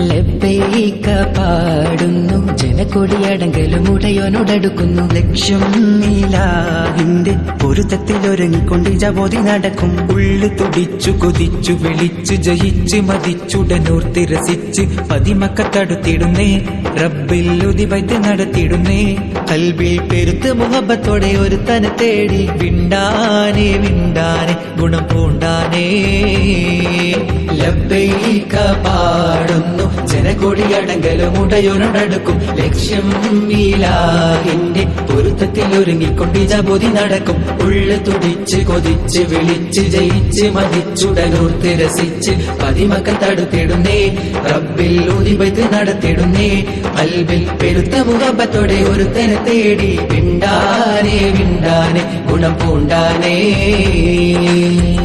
ലബൈക പാടുന്നു ജനക്കൊടിയടങ്കലും ഉടയോനോടടുക്കുന്നു. ലക്ഷ്യം നീലാവിന്റെ പൊരുത്തത്തിലൊരുങ്ങിക്കൊണ്ട് ജബോധി നടക്കും. ഉള്ളു തുടിച്ചു കൊതിച്ചു വിളിച്ചു ജയിച്ച് മതിച്ചുടനോർത്ത് രസിച്ച് പതിമക്കത്തടുത്തിടുന്നേ. റബ്ബിൽ ഉതിവൈത്ത് നടത്തിടുന്നേ. കൽബിൽ പെരുത്ത് മുഹബത്തോടെ ഒരു തന തേടി വിണ്ടാനേ വിണ്ടാനേ ഗുണം പൂണ്ടാനേ. ലബ്ബൈക പാടുന്നു ജനകൊടിയടങ്കലും ഉടയോനോടടുക്കും. ലക്ഷ്യം മീലാഹിന്റെ പൊരുത്തത്തിൽ ഒരുങ്ങിക്കൊണ്ട് ജബോധി നടക്കും. ഉള്ളു തുടിച്ച് കൊതിച്ച് വിളിച്ച് ജയിച്ച് മതിച്ചുടനൂർത്ത് രസിച്ച് പതിമക്കൾ തടുത്തിടുന്നേ. റബ്ബിൽ ഊതിപത്ത് നടത്തിടുന്നേ. അൽബിൽ പെരുത്ത മുഖബത്തോടെ ഒരു തന തേടി പിണ്ടാനെ വിണ്ടാനേ ഗുണം പൂണ്ടാനേ.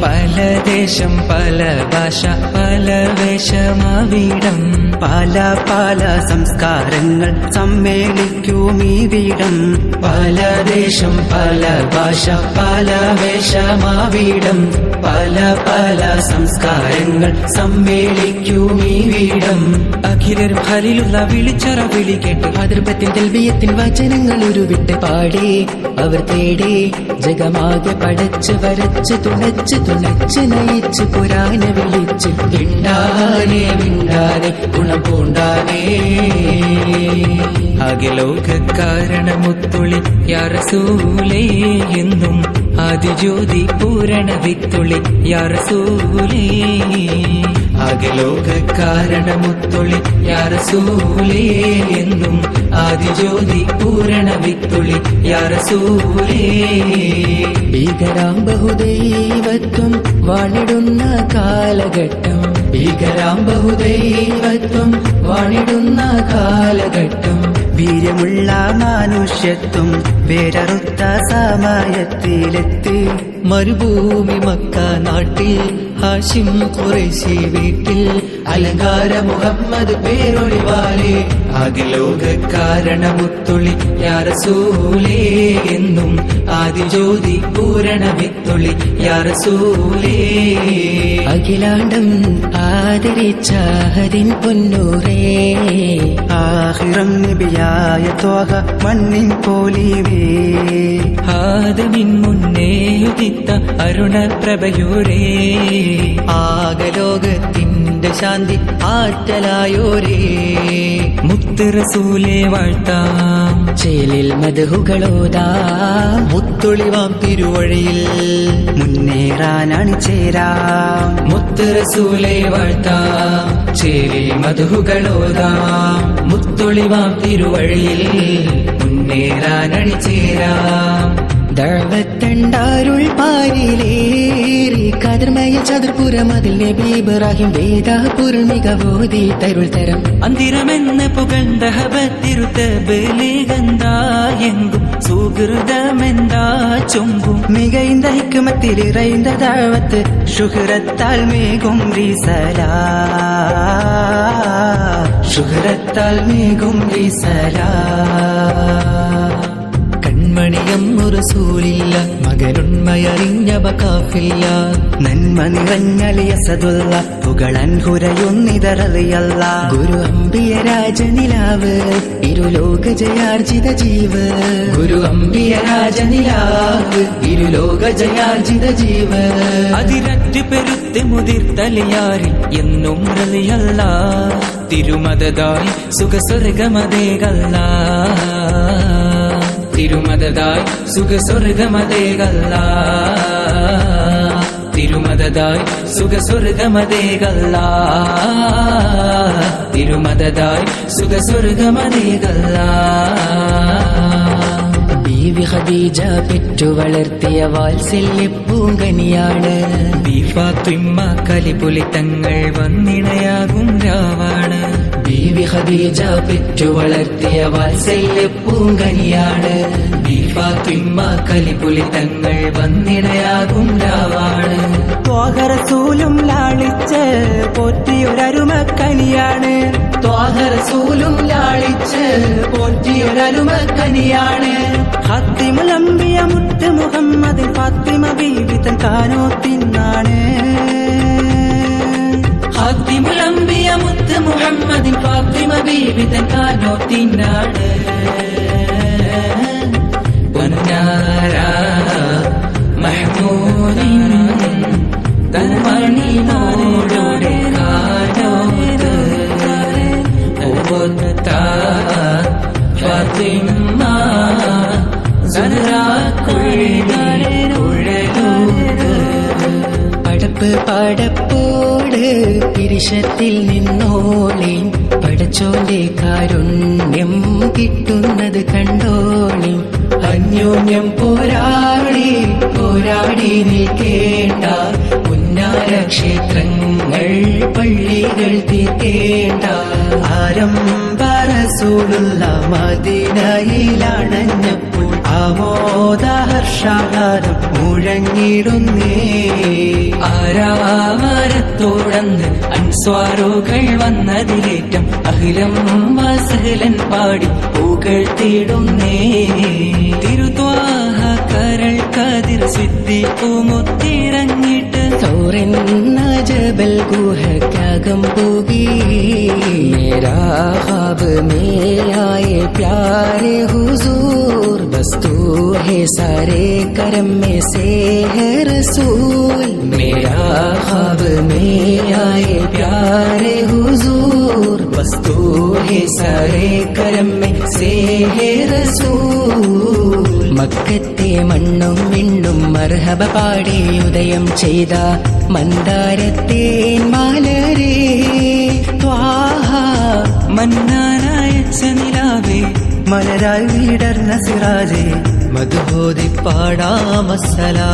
പല ദേശം പല ഭാഷ പല വേഷമാവിടം. പല പല സംസ്കാരങ്ങൾ സമ്മേളിക്കും ഈ വീടം. പല ദേശം പല ഭാഷ പല വേഷമാവിടം പല പല സംസ്കാരങ്ങൾ സമ്മേളിക്കും ഈ വീടം. ഫലിലുള്ള ഹലിലുള്ള വിളിച്ചറ വിളി കേട്ട് അതിർപ്പത്തിൻ വചനങ്ങൾ ഉരുവിട്ട് പാടി. അവർ തേടി ജഗമാകെ പടച്ച് വരച്ച് തുണച്ച് തുണച്ച് നയിച്ച് പുരാന വിളിച്ച് പിണ്ടാനെ വിണ്ടാനേ. ഗുണം പൂണ്ടാനേ. അഖിലോക കാരണമുത്തുളി യാറസൂലേ എന്നും ആദിജ്യോതി പൂരണ വിത്തുളി യാറസൂലേ. അകലോക കാരണമുത്തുളി യാറസൂലേ എന്നും ആദിജ്യോതി പൂരണ വിത്തുളി യാറസൂലേ. ഭീകരാം ബഹുദൈവത്വം വാണിടുന്ന കാലഘട്ടം. ഭീകരാം ബഹുദൈവത്വം വാണിടുന്ന കാലഘട്ടം വീര്യമുള്ള മനുഷ്യത്വം വേരറുത്ത സമയത്തിലെത്തി. മരുഭൂമി മക്ക നാട്ടിൽ ഹാഷിം കുറേശി വീട്ടിൽ അലങ്കാര മുഹമ്മദ് പേരൊളിവാലേ അകലോക കാരണമുത്തുളി യാറസൂലേ എന്നും ആദിജ്യോതി പൂരണ വിത്തുളി യാറസൂലേ. അഖിലാണ്ടം ആദരിച്ച ഹരിൻ പൊന്നൂറേ. ആഹിറം നബിയായ തോക മണ്ണിൻ പോലീവേ. ആദമിൻ മുന്നേ ഉദിത്ത അരുണപ്രഭയോരേ. ആകലോകത്തിന്റെ ശാന്തി ആറ്റലായോരേ. മുത്തറസൂലെ വാഴ്ത്താം. ചേലിൽ മധുകളോതാ മുത്തൊളിവാം തിരുവഴിയിൽ മുന്നേറാനാണ് ചേരാ. മുത്തുറസൂലെ വാഴ്ത്താം. ചേലിൽ മധുകളോതാം മുത്തൊളിവാം തിരുവഴിയിൽ മുന്നേറാനണിചേരാം ദഴവത്തണ്ടാരുൾ പാരിലേറി കതിർമയ ചതുർപുരം അതിൽ നബി മികവോതി തരുൾ തരം. അന്തിരമെന്ന പുകണ്ടഹബത്തിരുത്ത ബലികന്തായെങ്കും സുഹൃതമെന്താ ചൊമ്പും മികൈന്ത ഹിക്കുമത്തിൽ ദഴവത്ത് ഷുഹുരത്താൽ മേഘും റീസല ഷുഹുരത്താൽ മേഘും റീസലാ കൺമണിയം ഒരു സൂലില്ല. മകനുണ്മയറിഞ്ഞവ കാഫില്ല. നന്മ നിറഞ്ഞളിയ സതുള്ള പുകളൻ ഹുരയൊന്നിതറിയല്ല ഗുരു അമ്പിയ രാജനിലാവ് ഇരുലോക ജയാർജിത ജീവ്. ഗുരു അമ്പിയ രാജനിലാവ് ഇരുലോക ജയാർജിത ജീവ്. അതിരറ്റ് പെരുത്തി മുതിർത്തലിയാറി എന്നും റലിയല്ല തിരുമതായി സുഖസ്വർഗമതേകല്ല. തിരുമതതായി സുഖസ്വർഗമതേകല്ല. തിരുമതതായി സുഖസ്വർഗമതേകല്ല. തിരുമതതായി സുഖസ്വർഗമതേകല്ല. ബീവി ഖദീജ പെറ്റു വളർത്തിയ വാത്സല്യ പൂങ്കനിയാണ്. ബീഫാത്തുമ്മ കലിപുലി തങ്ങൾ വന്നിണയാകും രാവാണ്. ബീവി ഖദീജ പെറ്റു വളർത്തിയ വാത്സല്യ പൂങ്കനിയാണ്. ബീഫാത്തിമ്മ കലിപുലി തങ്ങൾ വന്നിടയാകും രാവാണ് ത്വാഹറസൂലും ലാളിച്ച് പോറ്റിയൊരരുമക്കനിയാണ്. ത്വാഹറസൂലും ലാളിച്ച് പോറ്റിയൊരരുമക്കനിയാണ്. ഹത്തിമുലമ്പിയ മുത്ത് മുഹമ്മദ് ഫാത്തിമ ബീവിതൻ കാനോ തിന്നാണ് ഹാത്തിമുലമ്പിയ മുത്ത് മുഹമ്മദിൻ ഫാത്തിമ ബീബി തൻ കാനോത്തിനാട് പൊന്നാര മഹമൂദിൻ തന്മണി മോടോടെ കാനോത്ത് ഓത്ത ഫാത്തിമ സുഹ്റാ കുഴലൂത്ത് പടപ്പ് പടപ്പോട് പിരിശത്തിൽ നിന്നോളി. പടച്ചോന്റെ കാരുണ്യം കിട്ടുന്നത് കണ്ടോളി. അന്യോന്യം പോരാടി പോരാടി നിൽക്കേണ്ട. പുന്നാര ക്ഷേത്രങ്ങൾ പള്ളികൾ തീർക്കേണ്ട. ആരംഭരസൂലുള്ള മദിനയിലണഞ്ഞപ്പോൾ ആമോദഹർഷാരം മുഴങ്ങിടുന്നേ ആരാമരത്തോടന്ന് അൻസ്വാറുകൾ വന്നതിലേറ്റം അഖിലം വസഹലൻ പാടി പുകഴ്ത്തിടുന്നേ തിരുത്വാഹ കരൾ കതിർ സിദ്ധിപ്പുമുത്തിറങ്ങിട്ട് സൗറിന്ന ജബൽ ഗുഹക്കകം പോകി. മേരാ ഖാബ് മേ ഹുസൂർ बस तू है सारे करम में से है रसूल मेरा ख्वाब में आए प्यारे हुजूर बस तू है सारे करम में से है रसूल മക്കത്തെ മണ്ണും വിണ്ണും മർഹബ പാടി ഉദയം ചെയ്ത മന്ദാരത്തേൻ മാലരേ ത്വാഹ മന്നാനായ നിലാവേ മലരാൽ വീടർന്ന സിറാജെ മധുബോധി പാടാമസലാം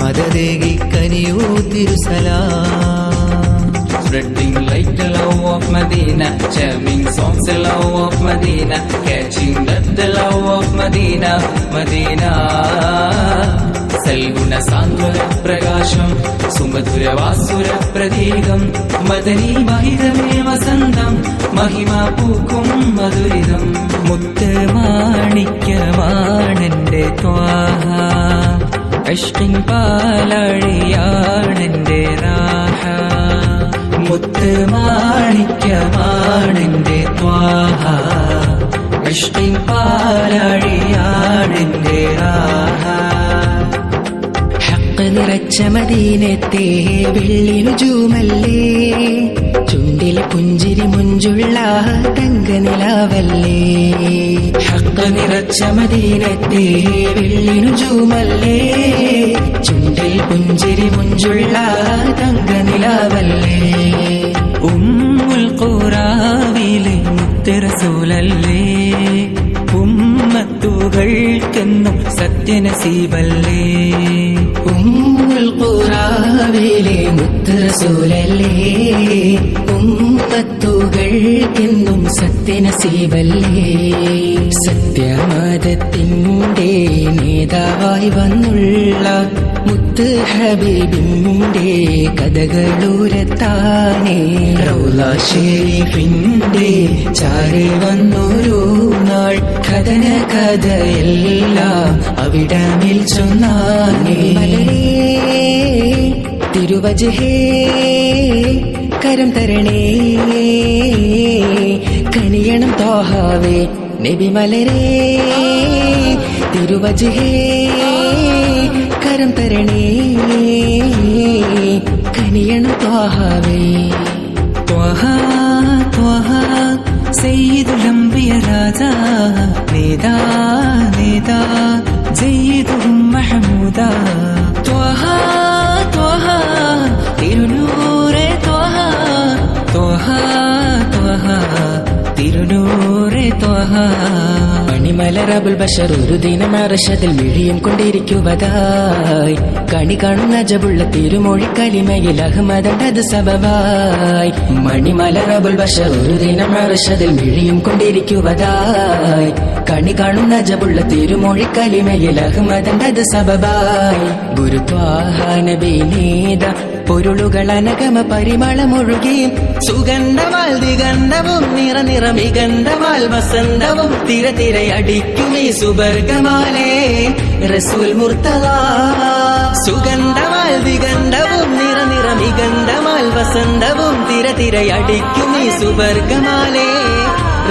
മതദേകി കനിയൂ തിരുസലാം Spreading light Medina, jamming songs the love of Medina, catching up the love of Medina, Medina. സൽഗുണ സാന്ത്വന പ്രകാശം സുമധുര വാസുര പ്രതീകം മദനി മഹിതമേ വസന്തം മഹിമ പൂക്കും മധുരിതം മുത്ത് മാണിക്യമാണെന്റെ ത്വാഹ അഷ്ടിൻ പാലഴിയാണെന്റെ മുത്ത് മാണിക്യമാണെന്റെ ത്വാഹ. അഷ്ടിൻ പാലഴിയാണെന്റെ രാഹ. നിറച്ച മദീനത്തെ വെള്ളിനു ജൂമല്ലേ? ചുണ്ടിൽ പുഞ്ചിരി മുഞ്ചുള്ള തങ്ക നിലാവല്ലേ ഹക്ക നിറച്ച മദീനത്തെ വെള്ളിനു ജൂമല്ലേ? ചുണ്ടിൽ പുഞ്ചിരി മുഞ്ചുള്ള തങ്ക നിലാവല്ലേ ഉമ്മുൽ ഖുറാവിലെ മുത്തരസൂലല്ലേ ഉമ്മത്തുകൾക്കെന്നും സത്യനസീബല്ലേ? ഖുറാവിലെ മുത്തറസൂലല്ലേ ഉമ്മത്തുകൾക്കെന്നും സത്യനസീബല്ലേ സത്യമതത്തിന്റെ നേതാവായി വന്നുള്ള മുത്ത് ഹബീബിന്റെ കഥകളൂരത്താനേ റൗല ഷെരീഫിന്റെ ചാരി വന്നൊരു നാൾ കഥന കഥയെല്ലാം അവിടമിൽ ചൊന്നാനേ. തിരുവജഹേ കരം തരണേ. കനിയണം തോഹാവേ നബിമലരേ. തിരുവജുഹേ കരം തരണേ. കനിയണം തോഹാവേ ത്വഹ ത്വഹ സയ്യിദുലംബിയ രാജ. നേതാ നേതാ ജയ്യിദുഹും മഹമൂദ. ത്വഹ മണിമലറബുൽ ബഷർ ഒരു ദിനം അറശതിൽ മിഴിയും കൊണ്ടിരിക്കുവതായി. കണി കാണുന്ന ജബുള്ള തിരുമൊഴി കലിമയിൽ അഹമ്മദത് സബബായി. മണിമലറബുൽ ബഷർ ഒരു ദിനം അറശതിൽ മിഴിയും കൊണ്ടിരിക്കുവതായി. കണി കാണുന്ന ജബുള്ള തിരുമൊഴി കലിമയിൽ അഹമ്മദത് സബബായി. ഗുരുത്വാഹ നബി നേത പൊരുളുകൾ അനഗമ പരിമളമൊഴുകിയും സുഗന്ധമാൽ ദിഗന്ധവും നിറ നിറമിഗന്ധമാൽ വസന്തവും തിര തിരയടിക്കുമീ സുബർഗമാലേ. റസൂൽ മുർത്തല സുഗന്ധമാൽ ദിഗന്ധവും നിറ നിറ നിറമികന്ധമാൽ വസന്തവും തിര തിരയടിക്കും ഈ സുവർഗമാലേ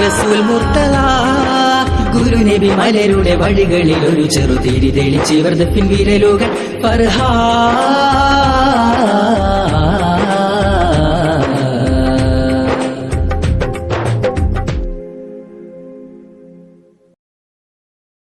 റസൂൽ മുർത്തല ഗുരുനബി മലരുടെ വഴികളിൽ ഒരു ചെറു തിരി തെളിച്ചിവർദ്ധ പർഹാ